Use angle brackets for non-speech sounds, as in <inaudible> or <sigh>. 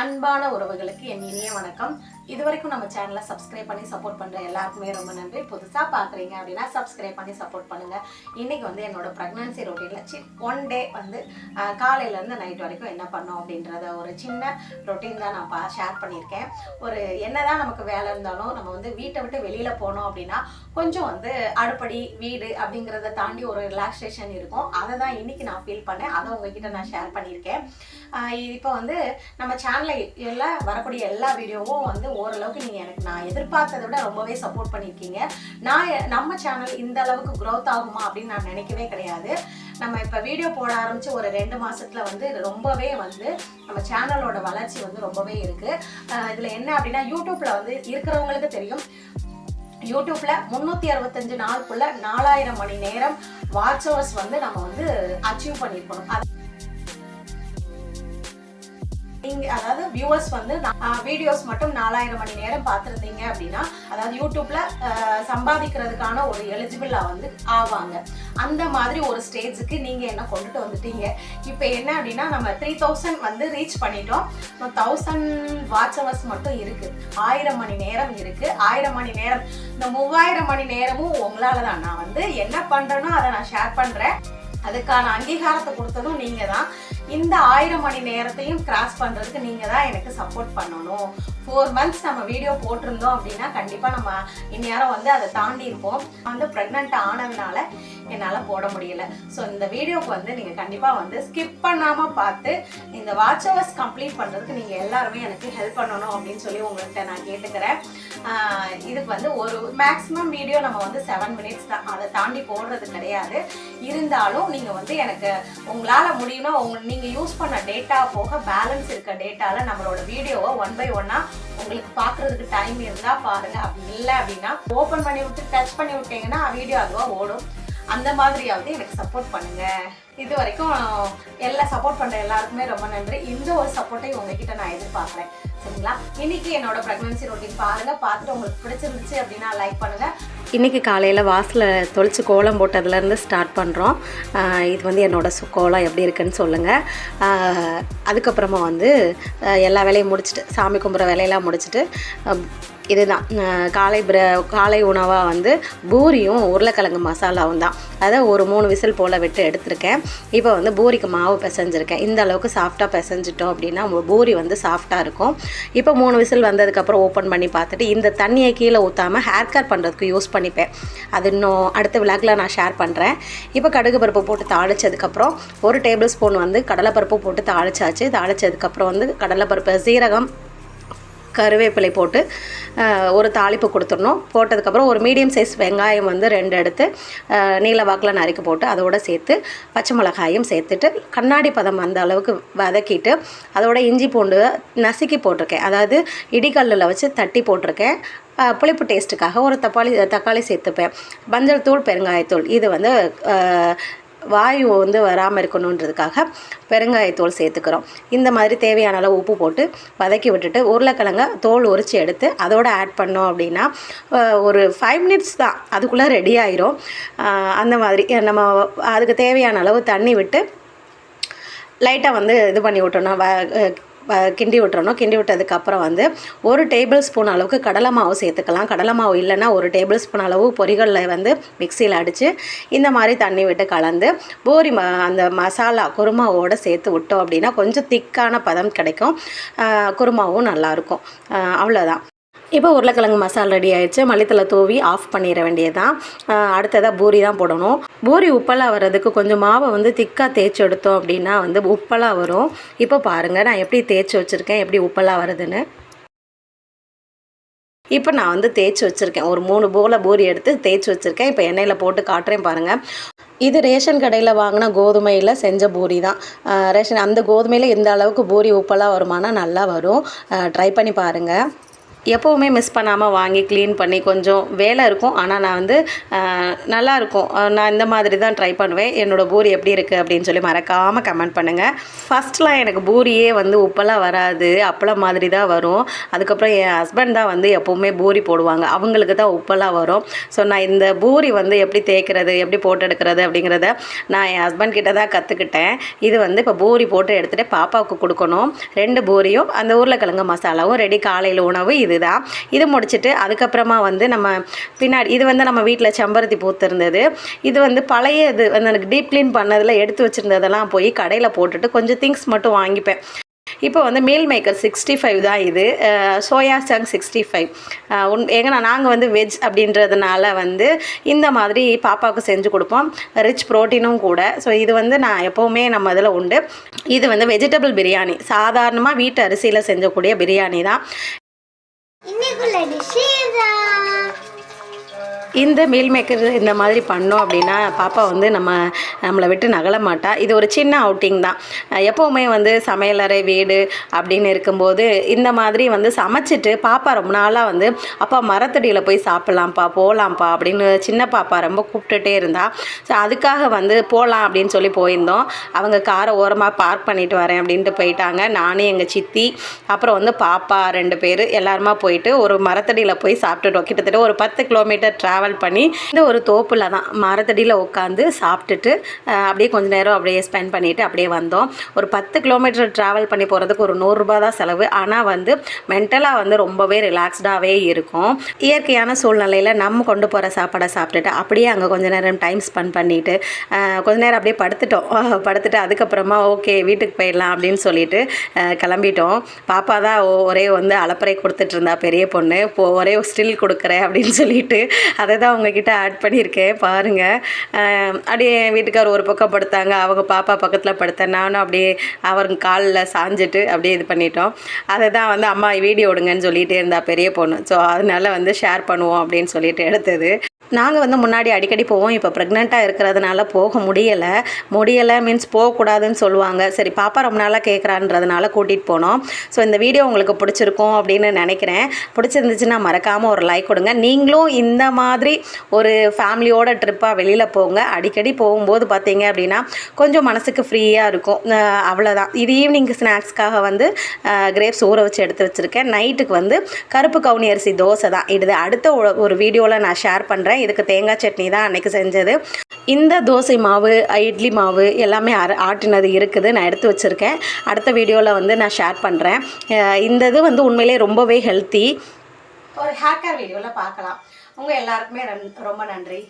அன்பான உறவுகளுக்கு என் இனிய வணக்கம். இது வரைக்கும் நம்ம சேனலை சப்ஸ்கிரைப் பண்ணி சப்போர்ட் பண்ணுற எல்லாருக்குமே ரொம்ப நன்றி. புதுசாக பார்க்குறீங்க அப்படின்னா சப்ஸ்கிரைப் பண்ணி சப்போர்ட் பண்ணுங்கள் இன்றைக்கி வந்து என்னோடய ப்ரெக்னன்சி ரொட்டீனில் சி ஒன் டே வந்து காலையிலேருந்து நைட் வரைக்கும் என்ன பண்ணோம் அப்படின்றத ஒரு சின்ன ரொட்டீன் தான் நான் பா ஷேர் பண்ணியிருக்கேன். ஒரு என்னதான் நமக்கு வேலை இருந்தாலும் நம்ம வந்து வீட்டை விட்டு வெளியில் போனோம் அப்படின்னா கொஞ்சம் வந்து அடுப்படி வீடு அப்படிங்கிறத தாண்டி ஒரு ரிலாக்ஸேஷன் இருக்கும். அதை தான் இன்னைக்கு நான் ஃபீல் பண்ணேன். அதை உங்ககிட்ட நான் ஷேர் பண்ணியிருக்கேன். இப்போ வந்து நம்ம சேனலில் எல்லாம் வரக்கூடிய எல்லா வீடியோவும் வந்து ஓரளவுக்கு நீங்கள் எனக்கு நான் எதிர்பார்த்ததை விட ரொம்பவே சப்போர்ட் பண்ணியிருக்கீங்க. நான் நம்ம சேனல் இந்த அளவுக்கு க்ரோத் ஆகுமா அப்படின்னு நான் நினைக்கவே கிடையாது. நம்ம இப்போ வீடியோ போட ஆரம்பித்து ஒரு ரெண்டு மாதத்தில் வந்து ரொம்பவே வந்து நம்ம சேனலோட வளர்ச்சி வந்து ரொம்பவே இருக்குது இதில் என்ன அப்படின்னா யூடியூப்பில் வந்து இருக்கிறவங்களுக்கு தெரியும். யூடியூப்ல முந்நூற்றி அறுபத்தஞ்சு நாளுக்குள்ள நாலாயிரம் மணி நேரம் வாட்ச் ஹவர்ஸ் வந்து நம்ம வந்து அச்சீவ் பண்ணியிருக்கணும். அது நீங்க அதாவது வியூவர்ஸ் வந்து வீடியோஸ் மட்டும் நாலாயிரம் மணி நேரம் பார்த்துருந்தீங்க அப்படின்னா அதாவது யூடியூப்ல சம்பாதிக்கிறதுக்கான ஒரு எலிஜிபிளா வந்து ஆவாங்க. அந்த மாதிரி ஒரு ஸ்டேஜுக்கு நீங்க என்ன கொண்டுட்டு வந்துட்டீங்க? இப்போ என்ன அப்படின்னா நம்ம த்ரீ தௌசண்ட் வந்து ரீச் பண்ணிட்டோம். தௌசண்ட் வாட்ச் ஹவர்ஸ் மட்டும் இருக்கு. ஆயிரம் மணி நேரம் இருக்கு. ஆயிரம் மணி நேரம் இந்த மூவாயிரம் மணி நேரமும் உங்களால் தான். நான் வந்து என்ன பண்றேனோ அதை நான் ஷேர் பண்றேன். அதுக்கான அங்கீகாரத்தை கொடுத்ததும் நீங்க தான். இந்த ஆயிரம் மணி நேரத்தையும் கிராஸ் பண்றதுக்கு நீங்க தான் எனக்கு சப்போர்ட் பண்ணணும். ஃபோர் மந்த்ஸ் நம்ம வீடியோ போட்டிருந்தோம் அப்படின்னா கண்டிப்பா நம்ம இந்நேரம் வந்து அதை தாண்டி இருப்போம் வந்து ப்ரெக்னென்ட் ஆனதுனால என்னால் போட முடியல. ஸோ இந்த வீடியோக்கு வந்து நீங்கள் கண்டிப்பாக வந்து ஸ்கிப் பண்ணாமல் பார்த்து இந்த வாட்ச் ஹவர்ஸ் கம்ப்ளீட் பண்ணுறதுக்கு நீங்கள் எல்லாருமே எனக்கு ஹெல்ப் பண்ணணும் அப்படின்னு சொல்லி உங்கள்கிட்ட நான் கேட்டுக்கிறேன். இதுக்கு வந்து ஒரு மேக்ஸிமம் வீடியோ நம்ம வந்து செவன் மினிட்ஸ் தான். அதை தாண்டி போடுறது கிடையாது. இருந்தாலும் நீங்கள் வந்து எனக்கு உங்களால் முடியும்னா உங்க நீங்கள் யூஸ் பண்ண டேட்டா போக பேலன்ஸ் இருக்க டேட்டாவில் நம்மளோட வீடியோவை ஒன் பை ஒன்னாக உங்களுக்கு பார்க்குறதுக்கு டைம் இருந்தால் பாருங்கள் அப்படி இல்லை அப்படின்னா ஓப்பன் பண்ணி விட்டு டச் பண்ணி விட்டீங்கன்னா வீடியோ அதுவாக ஓடும். அந்த மாதிரியாவது எனக்கு சப்போர்ட் பண்ணுங்க. இது வரைக்கும் எல்லா சப்போர்ட் பண்ற எல்லாருக்குமே ரொம்ப நன்றி. இந்த ஒரு சப்போர்ட்டை உங்ககிட்ட நான் எதிர்பார்க்குறேன். சரிங்களா? இன்னைக்கு என்னோட ப்ரெக்னன்சி ரொட்டீன் பாருங்க. பார்த்துட்டு உங்களுக்கு பிடிச்சிருந்துச்சு அப்படின்னா லைக் பண்ணுங்க. இன்றைக்கி காலையில் வாசலில் தொளிச்சு கோலம் போட்டதுலேருந்து ஸ்டார்ட் பண்ணுறோம் இது வந்து என்னோடய சு- கோலம் எப்படி இருக்குன்னு சொல்லுங்கள் அதுக்கப்புறமா வந்து எல்லா வேலையும் முடிச்சுட்டு சாமி கும்பிட்ற வேலையெல்லாம் முடிச்சுட்டு இதுதான். காலை பிர காலை உணவாக வந்து பூரியும் உருளைக்கிழங்கு மசாலாவும் தான். அதை ஒரு மூணு விசில் போல் விட்டு எடுத்திருக்கேன். இப்போ வந்து பூரிக்கு மாவு பிசைஞ்சிருக்கேன். இந்த அளவுக்கு சாஃப்டாக பிசைஞ்சிட்டோம் அப்படின்னா பூரி வந்து சாஃப்டாக இருக்கும். இப்போ மூணு விசில் வந்ததுக்கப்புறம் ஓப்பன் பண்ணி பார்த்துட்டு இந்த தண்ணியை கீழே ஊற்றாமல் ஹேர் கட் பண்ணுறதுக்கு யூஸ் பண்ணிப்பேன். அது இன்னும் அடுத்த விளாக்கில் நான் ஷேர் பண்ணுறேன் இப்போ கடுகு பருப்பு போட்டு தாளித்ததுக்கப்புறம் ஒரு டேபிள் ஸ்பூன் வந்து கடலைப்பருப்பு போட்டு தாளிச்சாச்சு. தாளிச்சதுக்கப்புறம் வந்து கடலைப்பருப்பு சீரகம் கருவேப்பிலை போட்டு ஒரு தாளிப்பு கொடுத்துடணும். போட்டதுக்கப்புறம் ஒரு மீடியம் சைஸ் வெங்காயம் வந்து ரெண்டு எடுத்து நீல வாக்கில் நறுக்கி போட்டு அதோட சேர்த்து பச்சை மிளகாயும் சேர்த்துட்டு கண்ணாடி பதம் அந்த அளவுக்கு வதக்கிட்டு அதோட இஞ்சி பூண்டு நசுக்கி போட்டிருக்கேன். அதாவது இடிக்கல்லில் வச்சு தட்டி போட்டிருக்கேன். புளிப்பு டேஸ்ட்டுக்காக ஒரு தக்காளி தக்காளி சேர்த்துப்பேன். மஞ்சள் தூள் பெருங்காயத்தூள். இது வந்து வாயு வந்து வராமல் இருக்கணுன்றதுக்காக பெருங்காயத்தூள் சேர்த்துக்கிறோம். இந்த மாதிரி தேவையான அளவு உப்பு போட்டு வதக்கி விட்டுட்டு உருளைக்கிழங்க தோல் உரித்து எடுத்து அதோடு ஆட் பண்ணோம் அப்படின்னா ஒரு ஃபைவ் மினிட்ஸ் தான். அதுக்குள்ளே ரெடி ஆயிரும். அந்த மாதிரி. நம்ம அதுக்கு தேவையான அளவு தண்ணி விட்டு லைட்டாக வந்து இது பண்ணி விட்டோம்னா வ- கிண்டி விட்டுறணும். கிண்டி விட்டதுக்கப்புறம் வந்து ஒரு டேபிள் ஸ்பூன் அளவுக்கு கடலை மாவு சேர்த்துக்கலாம். கடலை மாவு இல்லைன்னா ஒரு டேபிள் ஸ்பூன் அளவு பொரிகளில் வந்து மிக்சியில் அடித்து இந்த மாதிரி தண்ணி விட்டு கலந்து பூரி ம அந்த மசாலா குருமாவோடு சேர்த்து விட்டோம் அப்படின்னா கொஞ்சம் திக்கான பதம் கிடைக்கும். குருமாவும் நல்லாயிருக்கும் அவ்வளோதான் இப்போ உருளைக்கிழங்கு மசாலா ரெடி ஆயிடுச்சு. மல்லித்தலை தூவி ஆஃப் பண்ணிட வேண்டியதுதான். அடுத்ததாக பூரி தான் போடணும். பூரி உப்பெல்லாம் வர்றதுக்கு கொஞ்சம் மாவை வந்து திக்காக தேய்ச்சி எடுத்தோம் அப்படின்னா வந்து உப்பெல்லாம் வரும். இப்போ பாருங்கள் நான் எப்படி தேய்ச்சி வச்சுருக்கேன் எப்படி உப்பெல்லாம் வருதுன்னு. இப்போ நான் வந்து தேய்ச்சி வச்சுருக்கேன். ஒரு மூணு போல பூரி எடுத்து தேய்ச்சி வச்சுருக்கேன். இப்போ எண்ணெயில் போட்டு காட்டுறேன் பாருங்கள் இது ரேஷன் கடையில் வாங்கின கோதுமையில் செஞ்ச பூரி தான். ரேஷன் அந்த கோதுமையில் எந்த அளவுக்கு பூரி உப்பெல்லாம் வருமானா நல்லா வரும். ட்ரை பண்ணி பாருங்கள் எப்போவுமே மிஸ் பண்ணாமல் வாங்கி க்ளீன் பண்ணி கொஞ்சம் வேலை இருக்கும். ஆனால் நான் வந்து நல்லாயிருக்கும் நான் இந்த மாதிரி தான் ட்ரை பண்ணுவேன். என்னோடய பூரி எப்படி இருக்குது அப்படின்னு சொல்லி மறக்காமல் கமெண்ட் பண்ணுங்கள் ஃபஸ்ட்லாம் எனக்கு பூரியே வந்து உப்பெல்லாம் வராது. அப்பளம் மாதிரி தான் வரும். அதுக்கப்புறம் என் ஹஸ்பண்ட் தான் வந்து எப்போவுமே பூரி போடுவாங்க. அவங்களுக்கு தான் உப்பெல்லாம் வரும். ஸோ நான் இந்த பூரி வந்து எப்படி தேய்க்கிறது எப்படி போட்டு எடுக்கிறது அப்படிங்கிறத நான் என் ஹஸ்பண்ட் கிட்ட தான் கற்றுக்கிட்டேன் இது வந்து இப்போ பூரி போட்டு எடுத்துகிட்டு பாப்பாவுக்கு கொடுக்கணும். ரெண்டு பூரியும் அந்த உருளைக்கிழங்கு மசாலாவும் ரெடி. காலையில் உணவு இது இதுதான் இது முடிச்சுட்டு அதுக்கப்புறமா வந்து நம்ம பின்னாடி இது வந்து நம்ம வீட்டில் செம்பருத்தி பூத்திருந்தது. இது வந்து பழைய இது வந்து எனக்கு டீப் க்ளீன் பண்ணதில் எடுத்து வச்சுருந்ததெல்லாம் போய் கடையில் போட்டுட்டு கொஞ்சம் திங்ஸ் மட்டும் வாங்கிப்பேன். இப்போ வந்து மீல் மேக்கர் சிக்ஸ்டி ஃபைவ் தான் இது. சோயா சங் சிக்ஸ்டி ஃபைவ் உன் எங்கன்னா நாங்கள் வந்து வெஜ் அப்படின்றதுனால வந்து இந்த மாதிரி பாப்பாவுக்கு செஞ்சு கொடுப்போம். ரிச் ப்ரோட்டீனும் கூட. ஸோ இது வந்து நான் எப்போவுமே நம்ம இதில் உண்டு. இது வந்து வெஜிடபிள் பிரியாணி. சாதாரணமாக வீட்டு அரிசியில் செஞ்சக்கூடிய பிரியாணி தான். 我来的鞋子 இந்த மீல் மேக்கர் இந்த மாதிரி பண்ணோம் அப்படின்னா பாப்பா வந்து நம்ம நம்மளை விட்டு நகல மாட்டா. இது ஒரு சின்ன அவுட்டிங் தான். எப்போவுமே வந்து சமையலறை வீடு அப்படின்னு இருக்கும்போது இந்த மாதிரி வந்து சமைச்சிட்டு பாப்பா ரொம்ப நாளாக வந்து அப்பா மரத்தடியில் போய் சாப்பிட்லாம்ப்பா போகலாம்ப்பா அப்படின்னு சின்ன பாப்பா ரொம்ப கூப்பிட்டுட்டே இருந்தா. ஸோ அதுக்காக வந்து போகலாம் அப்படின்னு சொல்லி போயிருந்தோம். அவங்க காரை ஓரமாக பார்க் பண்ணிட்டு வரேன் அப்படின்ட்டு போயிட்டாங்க. நானும் எங்கள் சித்தி அப்புறம் வந்து பாப்பா ரெண்டு பேர் எல்லாருமா போயிட்டு ஒரு மரத்தடியில் போய் சாப்பிட்டுட்டோம் கிட்டத்தட்ட ஒரு பத்து கிலோமீட்டர் ட்ராவல் ட்ராவல் பண்ணி இந்த ஒரு தோப்பில் தான் மரத்தடியில் உட்காந்து சாப்பிட்டுட்டு அப்படியே கொஞ்ச நேரம் அப்படியே ஸ்பெண்ட் பண்ணிவிட்டு அப்படியே வந்தோம். ஒரு பத்து கிலோமீட்டர் ட்ராவல் பண்ணி போகிறதுக்கு ஒரு நூறுரூபா தான் செலவு. ஆனால் வந்து மென்டலாக வந்து ரொம்பவே ரிலாக்ஸ்டாகவே இருக்கும். இயற்கையான சூழ்நிலையில் நம்ம கொண்டு போகிற சாப்பாடை சாப்பிட்டுட்டு அப்படியே அங்கே கொஞ்ச நேரம் டைம் ஸ்பெண்ட் பண்ணிவிட்டு கொஞ்ச நேரம் அப்படியே படுத்துட்டோம். <laughs> படுத்துட்டு அதுக்கப்புறமா ஓகே வீட்டுக்கு போயிடலாம் அப்படின்னு சொல்லிட்டு கிளம்பிட்டோம். பாப்பா தான் ஒ- ஒரே வந்து அலப்பறை கொடுத்துட்டு இருந்தா பெரிய பொண்ணு இப்போ ஒரே ஸ்டில் கொடுக்குறேன் அப்படின்னு சொல்லிட்டு அதை அதை தான் உங்ககிட்ட ஆட் பண்ணியிருக்கேன் பாருங்கள் அப்படியே வீட்டுக்கார் ஒரு பக்கம் படுத்தாங்க அவங்க பாப்பா பக்கத்தில் படுத்தேன். நானும் அப்படியே அவங்க காலில் சாஞ்சிட்டு அப்படியே இது பண்ணிட்டோம். அதை தான் வந்து அம்மா வீடியோ விடுங்கன்னு சொல்லிகிட்டே இருந்தா பெரிய பொண்ணு. ஸோ அதனால வந்து ஷேர் பண்ணுவோம் அப்படின்னு சொல்லிட்டு எடுத்தது. நாங்கள் வந்து முன்னாடி அடிக்கடி போவோம். இப்போ ப்ரெக்னெண்ட்டாக இருக்கிறதுனால போக முடியலை. முடியலை மீன்ஸ் போகக்கூடாதுன்னு சொல்லுவாங்க. சரி பாப்பா ரொம்ப நாளாக கேட்குறான்றதுனால கூட்டிகிட்டு போனோம். ஸோ இந்த வீடியோ உங்களுக்கு பிடிச்சிருக்கும் அப்படின்னு நினைக்கிறேன். பிடிச்சிருந்துச்சுன்னா மறக்காமல் ஒரு லைக் கொடுங்க. நீங்களும் இந்த மாதிரி ஒரு ஃபேமிலியோட ட்ரிப்பாக வெளியில் போங்க. அடிக்கடி போகும்போது பார்த்தீங்க அப்படின்னா கொஞ்சம் மனசுக்கு ஃப்ரீயாக இருக்கும். அவ்வளோதான் இது ஈவினிங் ஸ்நாக்ஸ்க்காக வந்து கிரேப்ஸ் ஊற வச்சு எடுத்து வச்சுருக்கேன். நைட்டுக்கு வந்து கருப்பு கவுனி அரிசி தோசை தான். இது அடுத்த ஒரு வீடியோவில் நான் ஷேர் பண்ணுறேன் இதுக்கு தேங்காய் சட்னி தான் அன்றைக்கி செஞ்சது. இந்த தோசை மாவு இட்லி மாவு எல்லாமே ஆட்டினது இருக்குது. நான் எடுத்து வச்சுருக்கேன். அடுத்த வீடியோவில் வந்து நான் ஷேர் பண்ணுறேன் இந்த இது வந்து உண்மையிலே ரொம்பவே ஹெல்த்தி ஒரு ஹேக்கர் வீடியோவில் பார்க்கலாம். உங்கள் எல்லாருக்குமே ரொம்ப நன்றி.